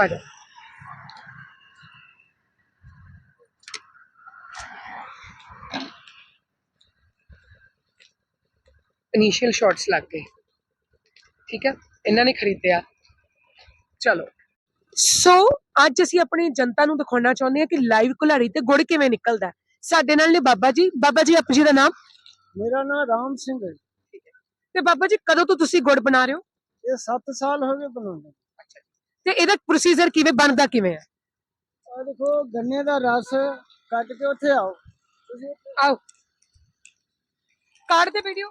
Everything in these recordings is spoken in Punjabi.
ਆ ਜਾ ਇਨੀਸ਼ੀਅਲ ਸ਼ਾਟਸ ਲੱਗ ਗਏ। ਠੀਕ ਹੈ? ਇਹਨਾਂ ਨੇ ਖਰੀਦਿਆ। ਚਲੋ। ਸੋ ਅੱਜ ਅਸੀਂ ਆਪਣੀ ਜਨਤਾ ਨੂੰ ਦਿਖਾਉਣਾ ਚਾਹੁੰਦੇ ਹਾਂ ਕਿ ਲਾਈਵ ਕੁਲਾੜੀ ਤੇ ਗੁੜ ਕਿਵੇਂ ਨਿਕਲਦਾ ਹੈ। ਸਾਡੇ ਨਾਲ ਨੇ ਬਾਬਾ ਜੀ। ਬਾਬਾ ਜੀ ਆਪ ਜੀ ਦਾ ਨਾਮ? ਮੇਰਾ ਨਾਮ ਰਾਮ ਸਿੰਘ ਹੈ। ਤੇ ਬਾਬਾ ਜੀ ਕਦੋਂ ਤੋਂ ਤੁਸੀਂ ਗੁੜ ਬਣਾ ਰਹੇ ਹੋ? ਇਹ 7 ਸਾਲ ਹੋ ਗਏ ਬਣਾਉਂਦੇ। ਤੇ ਇਹਦਾ ਪ੍ਰੋਸੀਜਰ ਕਿਵੇਂ ਬਣਦਾ ਕਿਵੇਂ ਹੈ ਆ ਦੇਖੋ ਗੰਨੇ ਦਾ ਰਸ ਕੱਟ ਕੇ ਉੱਥੇ ਆਓ। ਤੁਸੀਂ ਆਓ। ਕਾਰਡ ਤੇ ਵੀਡੀਓ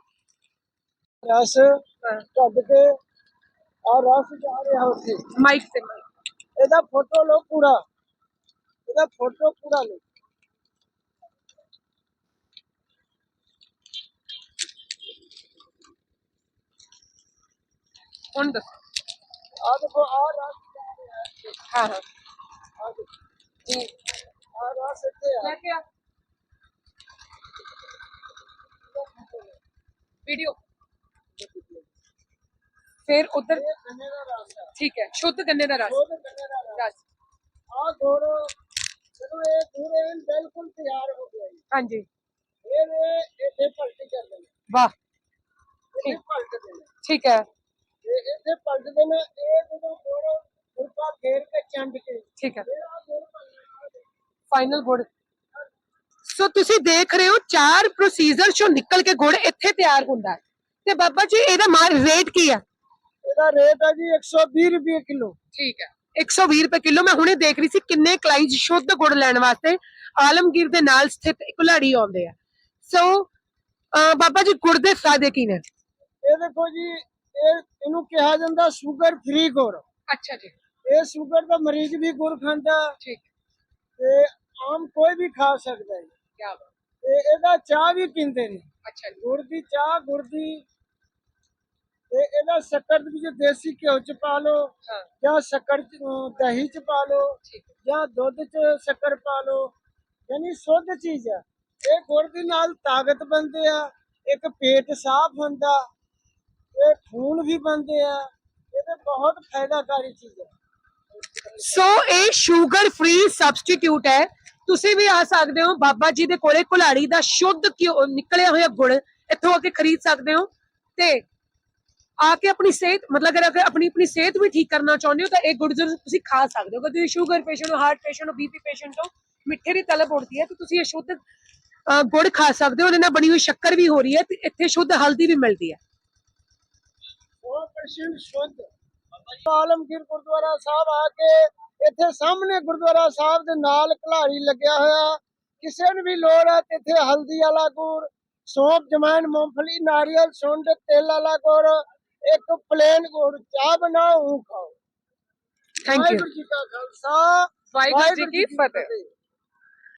ਰਸ ਕੱਟ ਕੇ ਆ ਰਸ ਜਾ ਰਿਹਾ ਉੱਥੇ। ਮਾਈਕ ਤੇ। ਇਹਦਾ ਫੋਟੋ ਲਓ ਪੂਰਾ। ਇਹਦਾ ਫੋਟੋ ਪੂਰਾ ਲਓ। ਹੁਣ ਦੱਸੋ। ਆ ਦੇਖੋ ਆ ਰਸ ਜਾ ਰਿਹਾ ਹੈ ਹਾਂ ਹਾਂ ਆ ਦੇਖੋ ਜੀ ਆ ਰਸ ਇੱਥੇ ਆ ਲੈ ਕੇ ਆ ਵੀਡੀਓ ਫਿਰ ਉਧਰ ਇਹ ਗੰਨੇ ਦਾ ਰਸ ਹੈ ਠੀਕ ਹੈ। ਆ ਆ ਫਾਈਨਲ ਗੁੜ ਸੋ ਤੁਸੀਂ ਦੇਖ ਰਹੇ ਹੋ ਚਾਰ ਪ੍ਰੋਸੀਜਰ ਚੋਂ ਨਿਕਲ ਕੇ ਗੁੜ ਇੱਥੇ ਤਿਆਰ ਹੁੰਦਾ ਹੈ। ਤੇ ਬਾਬਾ ਜੀ ਇਹਦਾ ਮਾਰ ਰੇਟ ਕੀ ਹੈ? ਇਹਦਾ ਰੇਟ ਹੈ ਜੀ 120 ਰੁਪਏ ਕਿਲੋ। ਠੀਕ ਹੈ। 120 ਰੁਪਏ ਕਿਲੋ। ਮੈਂ ਹੁਣੇ ਦੇਖ ਰਹੀ ਸੀ ਕਿੰਨੇ ਕਲਾਈਜ਼ ਸ਼ੁੱਧ ਗੁੜ ਲੈਣ ਵਾਸਤੇ ਆਲਮਗੀਰ ਦੇ ਨਾਲ ਸਥਿਤ ਕੁਲਾੜੀ ਆਉਂਦੇ ਆ। ਸੋ ਬਾਬਾ ਜੀ ਗੁੜ ਦੇ ਫਾਇਦੇ ਕੀ ਨੇ? ਇਹ ਦੇਖੋ ਜੀ ਇਹ ਇਹਨੂੰ ਕਿਹਾ ਜਾਂਦਾ ਸ਼ੂਗਰ ਫ੍ਰੀ ਗੁੜ। ਅੱਛਾ ਜੀ। ਇਹ ਸ਼ੂਗਰ ਦਾ ਮਰੀਜ਼ ਵੀ ਗੁੜ ਖਾਂਦਾ। ਠੀਕ। ਤੇ ਆਮ ਕੋਈ ਵੀ ਖਾ ਸਕਦਾ ਹੈ। ਕੀ ਬਾਤ। ਤੇ ਇਹਦਾ ਚਾਹ ਵੀ ਪੀਂਦੇ ਨੇ। ਅੱਛਾ ਗੁੜ ਦੀ ਚਾਹ ਗੁੜ ਦੀ ਤੇ ਇਹਦਾ ਸ਼ੱਕਰ ਵਿੱਚ ਦੇਸੀ ਘਿਓ ਚ ਪਾ ਲਓ ਜਾਂ ਸ਼ੱਕਰ ਦਹੀਂ ਚ ਪਾ ਲਓ ਜਾਂ ਦੁੱਧ ਚ ਸ਼ੱਕਰ ਪਾ ਲਓ। ਯਾਨੀ ਸ਼ੁੱਧ ਚੀਜ਼ ਆ। ਇਹ ਗੁੜ ਦੇ ਨਾਲ ਤਾਕਤ ਬਣਦੇ ਆ ਇੱਕ ਪੇਟ ਸਾਫ਼ ਹੁੰਦਾ ਇਹ ਖੂਨ ਵੀ ਬਣਦੇ ਆ ਇਹਦੇ ਬਹੁਤ ਫਾਇਦਾਕਾਰੀ ਚੀਜ਼ ਹੈ ਸੋ ਇਹ ਸ਼ੂਗਰ ਫ੍ਰੀ ਸਬਸਟੀਟਿਊਟ ਹੈ। ਤੁਸੀਂ ਵੀ ਆ ਸਕਦੇ ਹੋ। ਬਾਬਾ ਜੀ ਦੇ ਕੋਲੇ ਕੁਲਾੜੀ ਦਾ ਸ਼ੁੱਧ ਘਿਓ, ਨਿਕਲਿਆ ਹੋਇਆ ਗੁੜ, ਇੱਥੋਂ ਆ ਕੇ ਖਰੀਦ ਸਕਦੇ ਹੋ। ਤੇ ਆ ਕੇ ਆਪਣੀ ਸਿਹਤ, ਮਤਲਬ ਅਗਰ ਆਪਣੀ ਆਪਣੀ ਸਿਹਤ ਵੀ ਠੀਕ ਕਰਨਾ ਚਾਹੁੰਦੇ ਹੋ, ਤਾਂ ਇਹ ਗੁੜ ਜ਼ਰੂਰ ਤੁਸੀਂ ਖਾ ਸਕਦੇ ਹੋ। ਅਗਰ ਤੁਸੀਂ ਸ਼ੂਗਰ ਪੇਸ਼ੈਂਟ ਹੋ ਹਾਰਟ ਪੇਸ਼ੈਂਟ ਹੋ ਬੀਪੀ ਪੇਸ਼ੈਂਟ ਹੋ, ਮਿੱਠੇ ਦੀ ਤਲਬ ਉੱਠਦੀ ਹੈ, ਤਾਂ ਤੁਸੀਂ ਇਹ ਸ਼ੁੱਧ ਗੁੜ ਖਾ ਸਕਦੇ ਹੋ। ਉਹਦੇ ਨਾਲ ਬਣੀ ਹੋਈ ਸ਼ੱਕਰ ਵੀ ਹੋ ਰਹੀ ਹੈ ਤੇ ਇੱਥੇ ਸ਼ੁੱਧ ਹਲਦੀ ਵੀ ਮਿਲਦੀ ਹੈ। 100% ਸ਼ੁੱਧ। ਆਲਮਗੀਰ ਗੁਰਦੁਆਰਾ ਸਾਹਿਬ ਆ ਕੇ ਇੱਥੇ ਸਾਹਮਣੇ ਗੁਰਦੁਆਰਾ ਸਾਹਿਬ ਦੇ ਨਾਲ ਘਲਾੜੀ ਲੱਗਿਆ ਹੋਇਆ। ਕਿਸੇ ਨੂੰ ਵੀ ਲੋੜ ਹੈ ਤੇ ਇੱਥੇ ਹਲਦੀ ਵਾਲਾ ਗੁੜ ਸੌਂਫ ਜਮੈਨ ਮੂੰਗਫਲੀ ਨਾਰੀਅਲ ਸੁੰਡ ਤੇਲ ਵਾਲਾ ਗੁੜ ਇੱਕ ਪਲੇਨ ਗੁੜ ਚਾਹ ਬਣਾਓ ਖਾਓ। ਥੈਂਕ ਯੂ ਵਾਹਿਗੁਰੂ ਜੀ ਕਾ ਖਾਲਸਾ ਵਾਹਿਗੁਰੂ ਜੀ ਕੀ ਫਤਿਹ।